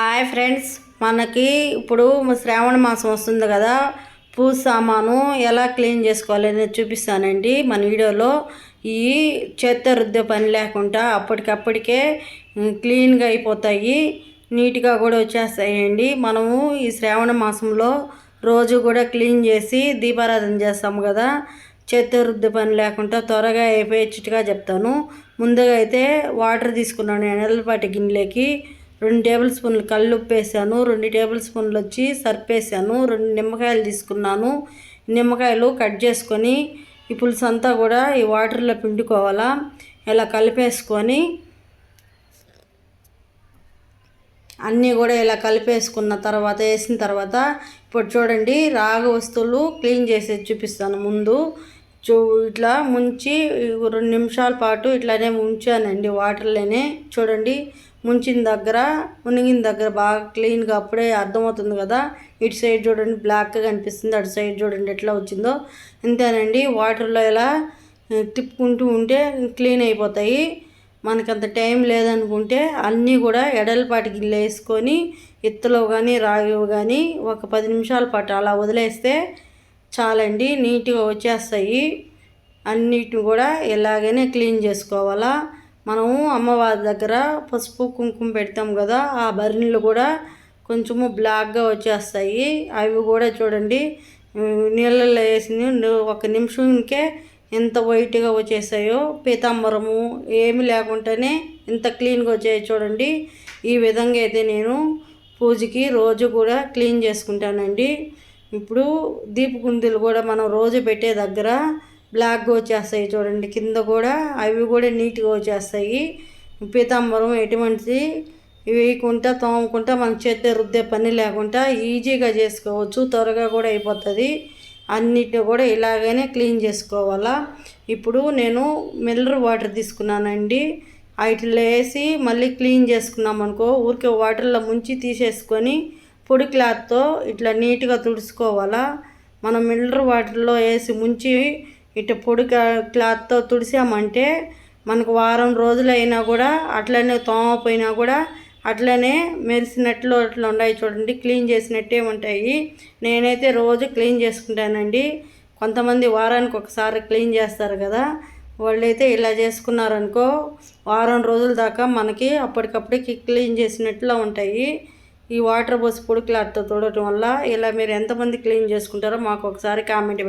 Hi friends మనకి ఇప్పుడు శ్రావణ మాసం వస్తుంది కదా. పూజ సామాను ఎలా క్లీన్ చేసుకోవాలి అనేది చూపిస్తానండి. మన వీడియోలో ఈ చెత్త రుద్దే పని లేకుండా అప్పటికప్పటికే క్లీన్గా అయిపోతాయి. నీట్గా కూడా వచ్చేస్తాయండి. మనము ఈ శ్రావణ మాసంలో రోజు కూడా క్లీన్ చేసి దీపారాధన చేస్తాము కదా. చెత్త రుద్దే పని లేకుండా త్వరగా అయిపోయేట్టుగా చెప్తాను. ముందుగా అయితే వాటర్ తీసుకున్నాను ఎనలపాటి గిన్నెలకి. రెండు టేబుల్ స్పూన్లు కళ్ళుప్పు వేసాను రెండు టేబుల్ స్పూన్లు వచ్చి సర్పేసాను రెండు నిమ్మకాయలు తీసుకున్నాను. నిమ్మకాయలు కట్ చేసుకొని ఈ పులుసు అంతా కూడా ఈ వాటర్లో పిండుకోవాలా. ఇలా కలిపేసుకొని అన్నీ కూడా ఇలా కలిపేసుకున్న తర్వాత వేసిన తర్వాత ఇప్పుడు చూడండి రాగ వస్తువులు క్లీన్ చేసేది చూపిస్తాను ముందు. చూ ఇట్లా ముంచి రెండు నిమిషాల పాటు ఇట్లానే ఉంచానండి వాటర్లోనే. చూడండి ముంచిన దగ్గర మునిగిన దగ్గర బాగా క్లీన్గా అప్పుడే అర్థమవుతుంది కదా. ఇటు సైడ్ చూడండి బ్లాక్గా కనిపిస్తుంది అటు సైడ్ చూడండి ఎట్లా వచ్చిందో. అంతేనండి వాటర్లో ఇలా తిప్పుకుంటూ ఉంటే క్లీన్ అయిపోతాయి. మనకంత టైం లేదనుకుంటే అన్నీ కూడా ఎడలపాటి గిన్నెలు వేసుకొని ఎత్తులో కానీ రాగి కానీ ఒక పది నిమిషాల పాటు అలా వదిలేస్తే చాలండి నీట్గా వచ్చేస్తాయి. అన్నిటిని కూడా ఎలాగైనా క్లీన్ చేసుకోవాలా. మనము అమ్మవారి దగ్గర పసుపు కుంకుమ పెడతాం కదా ఆ బర్రెలు కూడా కొంచెము బ్లాక్గా వచ్చేస్తాయి. అవి కూడా చూడండి నీళ్ళల్లో వేసి ఒక నిమిషంకే ఎంత వైట్గా వచ్చేసాయో పీతాంబరము ఏమి లేకుండానే ఎంత క్లీన్గా వచ్చాయో చూడండి. ఈ విధంగా అయితే నేను పూజకి రోజు కూడా క్లీన్ చేసుకుంటానండి. ఇప్పుడు దీపకుందులు కూడా మనం రోజు పెట్టే దగ్గర బ్లాక్గా వచ్చేస్తాయి చూడండి. కింద కూడా అవి కూడా నీట్గా వచ్చేస్తాయి. పీతాంబరం ఎటువంటి వేయకుండా తోముకుంటా మనం చేతి రుద్దే పని లేకుండా ఈజీగా చేసుకోవచ్చు. త్వరగా కూడా అయిపోతుంది. అన్నిటిని కూడా ఇలాగనే క్లీన్ చేసుకోవాలా. ఇప్పుడు నేను మిల్లర్ వాటర్ తీసుకున్నానండి. వాటిలో వేసి మళ్ళీ క్లీన్ చేసుకున్నాం అనుకో ఊరికే వాటర్లో ముంచి తీసేసుకొని పొడి క్లాత్తో ఇట్లా నీట్గా తుడుచుకోవాలా. మనం మిల్లర్ వాటర్లో వేసి ముంచి ఇట్లా పొడి క్లాత్తో తుడిసామంటే మనకు వారం రోజులైనా కూడా అట్లనే తోమపోయినా కూడా అట్లనే మెరిసినట్లు అట్లా ఉన్నాయి చూడండి క్లీన్ చేసినట్టే ఉంటాయి. నేనైతే రోజు క్లీన్ చేసుకుంటానండి. కొంతమంది వారానికి ఒకసారి క్లీన్ చేస్తారు కదా వాళ్ళైతే ఇలా చేసుకున్నారనుకో వారం రోజుల దాకా మనకి అప్పటికప్పటికి క్లీన్ చేసినట్లు ఉంటాయి. ఈ వాటర్ పోసి పొడి క్లాత్తో తుడటం వల్ల ఇలా మీరు ఎంతమంది క్లీన్ చేసుకుంటారో మాకు ఒకసారి కామెంట్